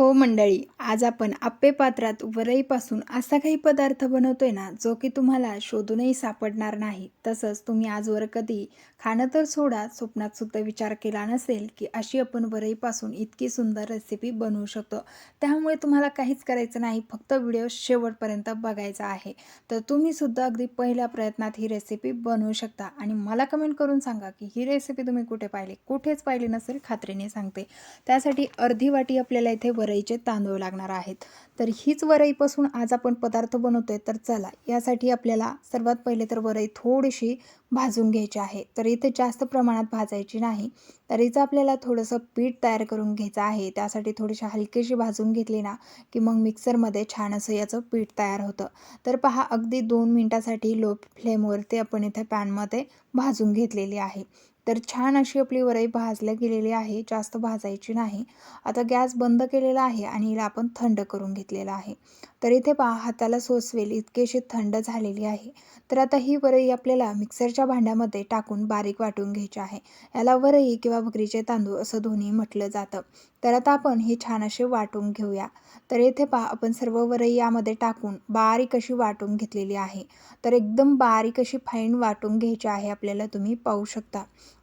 हो मंडळी. आज आपण आप्पे पात्रात वरईपासून असा काही पदार्थ बनवतोय ना जो की तुम्हाला शोधूनही सापडणार नाही. तसंच तुम्ही आजवर कधी खाणं तर सोडा स्वप्नात सुद्धा विचार केला नसेल की अशी आपण वरईपासून इतकी सुंदर रेसिपी बनवू शकतो. त्यामुळे तुम्हाला काहीच करायचं नाही फक्त व्हिडिओ शेवटपर्यंत बघायचा आहे. तर तुम्ही सुद्धा अगदी पहिल्या प्रयत्नात ही रेसिपी बनवू शकता. आणि मला कमेंट करून सांगा की ही रेसिपी तुम्ही कुठे पाहिली? कुठेच पाहिली नसेल खात्रीने सांगते. त्यासाठी अर्धी वाटी आपल्याला इथे वरईचे तांदूळ लागणार आहेत. तर हीच वरईपासून आज आपण पदार्थ बनवतोय तर चला यासाठी आपल्याला सर्वात पहिले तर वरई थोडीशी भाजून घ्यायची आहे. तर इथे जास्त प्रमाणात भाजायची नाही. तर इथं आपल्याला थोडंसं पीठ तयार करून घ्यायचं आहे. त्यासाठी थोडीशी हलकीशी भाजून घेतली ना की मग मिक्सरमध्ये छान असं याचं पीठ तयार होतं. तर पहा अगदी दोन मिनटासाठी लो फ्लेमवरती आपण इथे पॅनमध्ये भाजून घेतलेली आहे. तर छान अशी आपली वरई भाजल्या गेलेली आहे जास्त भाजायची नाही. आता गॅस बंद केलेला आहे आणि हिला आपण थंड करून घेतलेला आहे. तर इथे पहा हाताला सोसवेल इतकेशी थंड झालेली आहे. तर आता ही वरई आपल्याला मिक्सरच्या भांड्यामध्ये टाकून बारीक वाटून घ्यायची आहे. याला वरई किंवा भगरीचे तांदूळ असं दोन्ही म्हटलं जातं. तर आता आपण हे छान असे वाटून घेऊया. तर येथे पहा आपण सर्व वरई यामध्ये टाकून बारीक अशी वाटून घेतलेली आहे. तर एकदम बारीक अशी फाईन वाटून घ्यायची आहे आपल्याला तुम्ही पाहू शकता.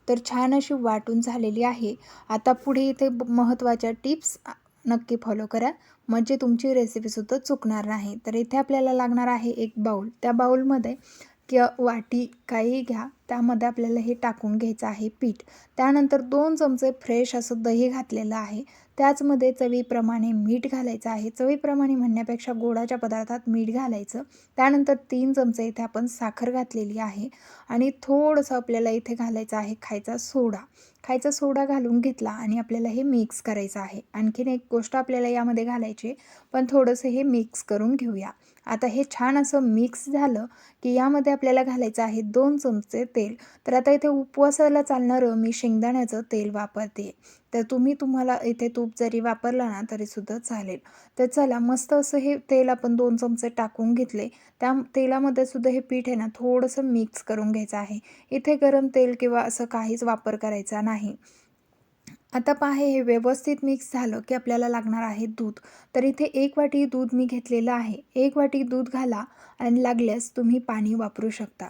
तर छान अशी वाटून झालेली आहे. आता पुढे इथे महत्त्वाच्या टिप्स नक्की फॉलो करा. म्हणजे तुमची रेसिपीसुद्धा चुकणार नाही. तर इथे आपल्याला लागणार आहे एक बाऊल त्या बाऊलमध्ये किंवा वाटी काही घ्या. त्यामध्ये आपल्याला हे टाकून घ्यायचं आहे पीठ. त्यानंतर दोन चमचे फ्रेश असं दही घातलेलं आहे. त्याचमध्ये चवीप्रमाणे मीठ घालायचं आहे. चवीप्रमाणे म्हणण्यापेक्षा गोडाच्या पदार्थात मीठ घालायचं. त्यानंतर तीन चमचे इथे आपण साखर घातलेली आहे. आणि थोडंसं आपल्याला इथे घालायचं आहे खायचा सोडा. खायचा सोडा घालून घेतला आणि आपल्याला हे मिक्स करायचं आहे. आणखीन एक गोष्ट आपल्याला यामध्ये घालायची पण थोडंसं हे मिक्स करून घेऊया. आता हे छान असं मिक्स झालं की यामध्ये आपल्याला घालायचं आहे दोन चमचे तेल. तर आता इथे उपवासाला चालणारं मी शेंगदाण्याचं तेल वापरते. तर तुम्ही तुम्हाला इथे तूप जरी वापरला ना तरीसुद्धा चालेल. तर चला मस्त असं हे तेल आपण दोन चमचे टाकून घेतले. त्या तेलामध्ये सुद्धा हे पीठ आहे ना थोडंसं मिक्स करून घ्यायचं आहे. इथे गरम तेल किंवा असं काहीच वापर करायचा नाही. आता पहा हे व्यवस्थित मिक्स झालं की आपल्याला लागणार आहे दूध. तर इथे एक वाटी दूध मी घेतलेलं आहे. एक वाटी दूध घाला आणि लागल्यास तुम्ही पाणी वापरू शकता.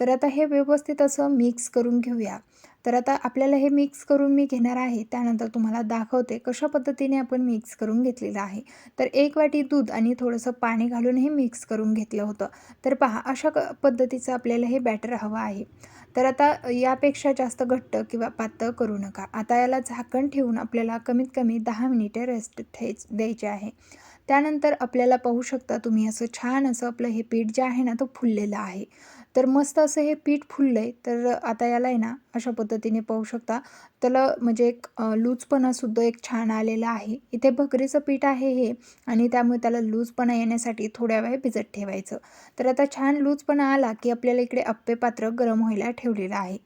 तर आता हे व्यवस्थित असं मिक्स करून घेऊया. तर आता आपल्याला हे मिक्स करून मी घेणार आहे. त्यानंतर तुम्हाला दाखवते कशा पद्धतीने आपण मिक्स करून घेतलेलं आहे. तर एक वाटी दूध आणि थोडंसं पाणी घालून हे मिक्स करून घेतलं होतं. तर पहा अशा क पद्धतीचं आपल्याला हे बॅटर हवं आहे. तर आता यापेक्षा जास्त घट्ट किंवा पातळ करू नका. आता याला झाकण ठेवून आपल्याला कमीत कमी दहा मिनिटे रेस्ट ठेच द्यायचे आहे. त्यानंतर आपल्याला पाहू शकता तुम्ही असं छान असं आपलं हे पीठ जे आहे ना तो फुललेलं आहे. तर मस्त असं हे पीठ फुललं आहे तर आता याला आहे ना अशा पद्धतीने पाहू शकता. त्याला म्हणजे एक लूजपणासुद्धा एक छान आलेला आहे. इथे भकरीचं पीठ आहे हे आणि त्यामुळे त्याला लूजपणा येण्यासाठी थोड्या वेळ भिजत ठेवायचं. तर आता छान लूजपणा आला की आपल्याला इकडे अप्पे पात्र गरम व्हायला ठेवलेलं आहे.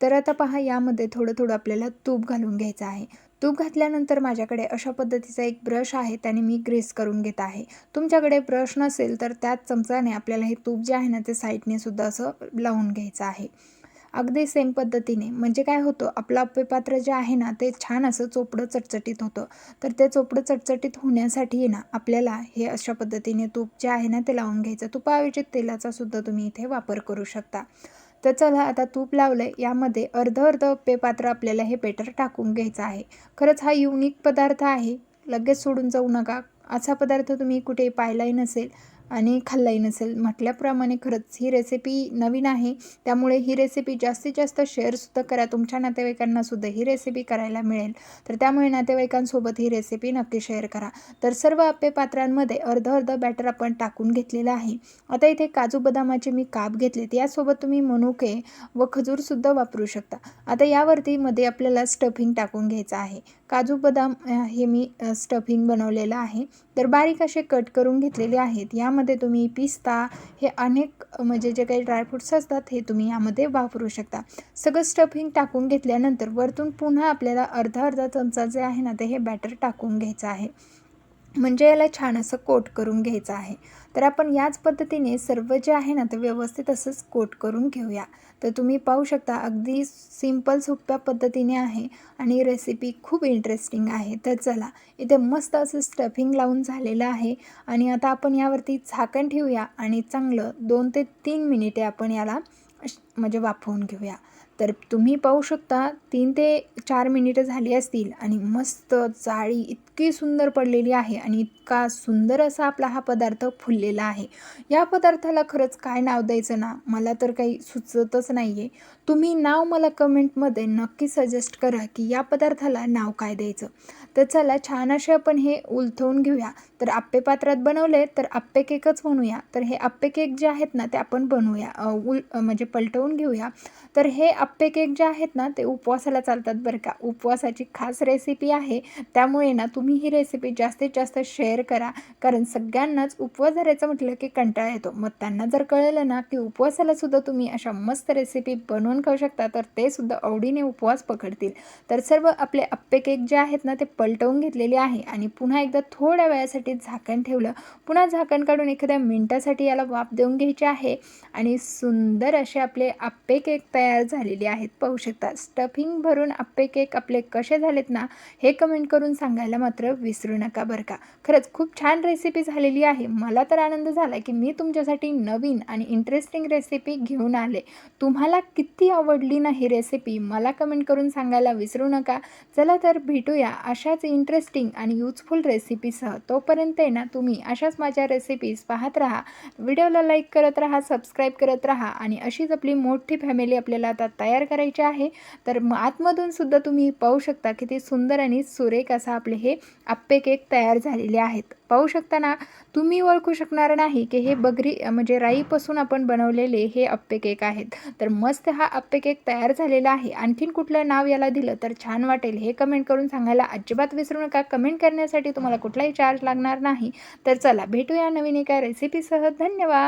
तर आता पहा यामध्ये थोडं थोडं आपल्याला तूप घालून घ्यायचं आहे. तूप घातल्यानंतर माझ्याकडे अशा पद्धतीचा एक ब्रश आहे त्याने मी ग्रेस करून घेत आहे. तुमच्याकडे ब्रश नसेल तर त्याच चमचाने आपल्याला हे तूप जे आहे ना ते साईडने सुद्धा असं लावून घ्यायचं आहे. अगदी सेम पद्धतीने. म्हणजे काय होतं आपलं अपेपात्र जे आहे ना ते छान असं चोपडं चटचटीत होतं. तर ते चोपडं चटचटीत होण्यासाठी ना आपल्याला हे अशा पद्धतीने तूप जे आहे ना ते लावून घ्यायचं. तुपाऐवजी तेलाचा सुद्धा तुम्ही इथे वापर करू शकता. तर चला आता तूप लावलं आहे यामध्ये अर्ध अर्ध पेपात्र आपल्याला हे बेटर टाकून घ्यायचं आहे. खरंच हा युनिक पदार्थ आहे. लगेच सोडून जाऊ नका. असा पदार्थ तुम्ही कुठे पाहिलाही नसेल. आणि खाल्लाही नसेल. म्हटल्याप्रमाणे खरंच ही रेसिपी नवीन आहे. त्यामुळे ही रेसिपी जास्तीत जास्त शेअरसुद्धा करा. तुमच्या नातेवाईकांनासुद्धा ही रेसिपी करायला मिळेल. तर त्यामुळे नातेवाईकांसोबत ही रेसिपी नक्की शेअर करा. तर सर्व आप्पे पात्रांमध्ये अर्ध अर्ध बॅटर आपण टाकून घेतलेलं आहे. आता इथे काजू बदामाचे मी काप घेतलेत. यासोबत तुम्ही मनुके व खजूरसुद्धा वापरू शकता. आता यावरती मध्ये आपल्याला स्टफिंग टाकून घ्यायचं आहे. काजू बदाम हे मी स्टफिंग बनवलेलं आहे. तर बारीक असे कट करून घेतलेले आहेत. यामध्ये तुम्ही पिस्ता हे अनेक म्हणजे जे काही ड्रायफ्रूट्स असतात हे तुम्ही यामध्ये वापरू शकता. सगळं स्टफिंग टाकून घेतल्यानंतर वरतून पुन्हा आपल्याला अर्धा अर्धा चमचा जे आहे ना ते हे बॅटर टाकून घ्यायचं आहे. म्हणजे याला छान असं कोट करून घ्यायचं आहे. तर आपण याच पद्धतीने सर्व जे आहे ना ते व्यवस्थित असंच कोट करून घेऊया. तर तुम्ही पाहू शकता अगदी सिंपल सोप्या पद्धतीने आहे आणि रेसिपी खूप इंटरेस्टिंग आहे. तर चला इथे मस्त असं स्टफिंग लावून झालेलं आहे आणि आता आपण यावरती झाकण ठेवूया आणि चांगलं दोन ते तीन मिनिटे आपण याला म्हणजे वाफवून घेऊया. तर तुम्ही पाहू शकता तीन ते चार मिनिटं झाली असतील आणि मस्त जाळी इतकी सुंदर पडलेली आहे आणि इतका सुंदर असा आपला हा पदार्थ फुललेला आहे. या पदार्थाला खरंच काय नाव द्यायचं ना? मला तर काही सुचतच नाही आहे तुम्ही नाव मला कमेंटमध्ये नक्की सजेस्ट करा की या पदार्थाला नाव काय द्यायचं? तर चला छान असे आपण हे उलथवून घेऊया. तर आप्पे पात्रात बनवले तर आप्पे केकच म्हणूया तर हे आप्पे केक जे आहेत ना ते आपण बनवूया. उल म्हणजे पलटवून घेऊया. तर हे आप्पे केक जे आहेत ना ते उपवासाला चालतात बरं का. उपवासाची खास रेसिपी आहे. त्यामुळे ना तुम्ही ही रेसिपी जास्तीत जास्त शेअर करा. कारण सगळ्यांनाच उपवास धरायचं म्हटलं की कंटाळा येतो. मग त्यांना जर कळलं ना की उपवासाला सुद्धा तुम्ही अशा मस्त रेसिपी बनवून खाऊ शकता तर ते सुद्धा आवडीने उपवास पकडतील. तर सर्व आपले आप्पे केक जे आहेत ना ते पलटवून घेतलेले आहे. आणि पुन्हा एकदा थोड्या वेळासाठी झाकण ठेवलं. पुन्हा झाकण काढून एखाद्या मिनटासाठी याला वाफ देऊन घ्यायची आहे आणि सुंदर असे आपले आप्पे केक तयार झालेले आहेत. पाहू शकता स्टफिंग भरून आप्पे केक आपले कसे झालेत ना हे कमेंट करून सांगायला मात्र विसरू नका बरं का. खरंच खूप छान रेसिपी झालेली आहे. मला तर आनंद झाला की मी तुमच्यासाठी नवीन आणि इंटरेस्टिंग रेसिपी घेऊन आले. तुम्हाला किती आवडली ना ही रेसिपी मला कमेंट करून सांगायला विसरू नका. चला तर भेटूया अशाच इंटरेस्टिंग आणि यूजफुल रेसिपीसह तोपर्यंत आहे ना तुम्ही अशाच माझ्या रेसिपीज पाहत राहा व्हिडिओला लाईक करत राहा सबस्क्राईब करत राहा आणि अशीच आपली मोठी फॅमिली आपल्याला आता तयार करायची आहे तर आतमधून सुद्धा तुम्ही पाहू शकता किती सुंदर आणि सुरेख असा आपले हे आप्पे केक तयार झालेले आहेत. पाहू शकता ना तुम्ही ओळखू शकणार नाही की हे बगरी म्हणजे राईपासून आपण बनवलेले हे आप्पे केक आहेत. तर मस्त हा आप्पे केक तयार झालेला आहे. आणखीन कुठलं नाव याला दिलं तर छान वाटेल हे कमेंट करून सांगायला अजिबात विसरू नका. कमेंट करण्यासाठी तुम्हाला कुठलाही चार्ज लागणार लागणार नाही. तर चला भेटूया नवीन एका रेसिपीसह धन्यवाद!